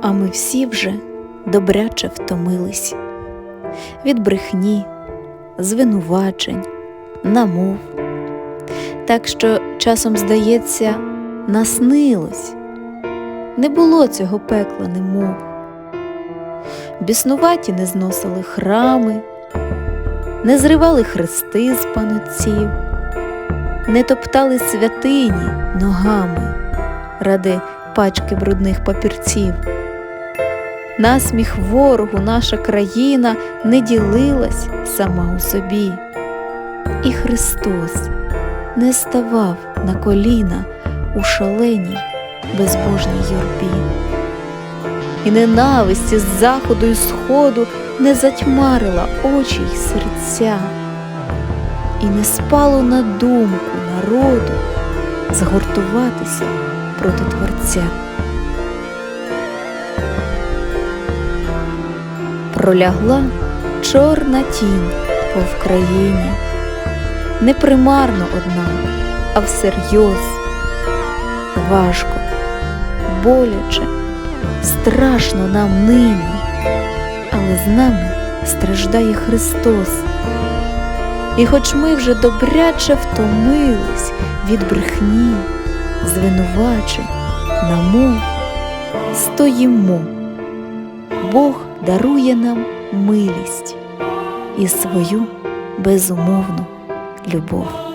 А ми всі вже добряче втомились від брехні, звинувачень, намов. Так що часом, здається, наснилось, не було цього пекла, немов. Біснуваті не зносили храми, не зривали хрести з панотців, не топтали святині ногами ради пачки брудних папірців. Насміх ворогу наша країна не ділилась сама у собі, і Христос не ставав на коліна у шаленій безбожній юрбі. І ненависть із заходу і сходу не затьмарила очі й серця, і не спало на думку народу згуртуватися проти Творця. Пролягла чорна тінь по Вкраїні, не примарно однак, а всерйоз, важко, боляче, страшно нам нині, але з нами страждає Христос. І хоч ми вже добряче втомились від брехні, звинувачень, намов, стоїмо. Бог дарує нам милість і свою безумовну любов.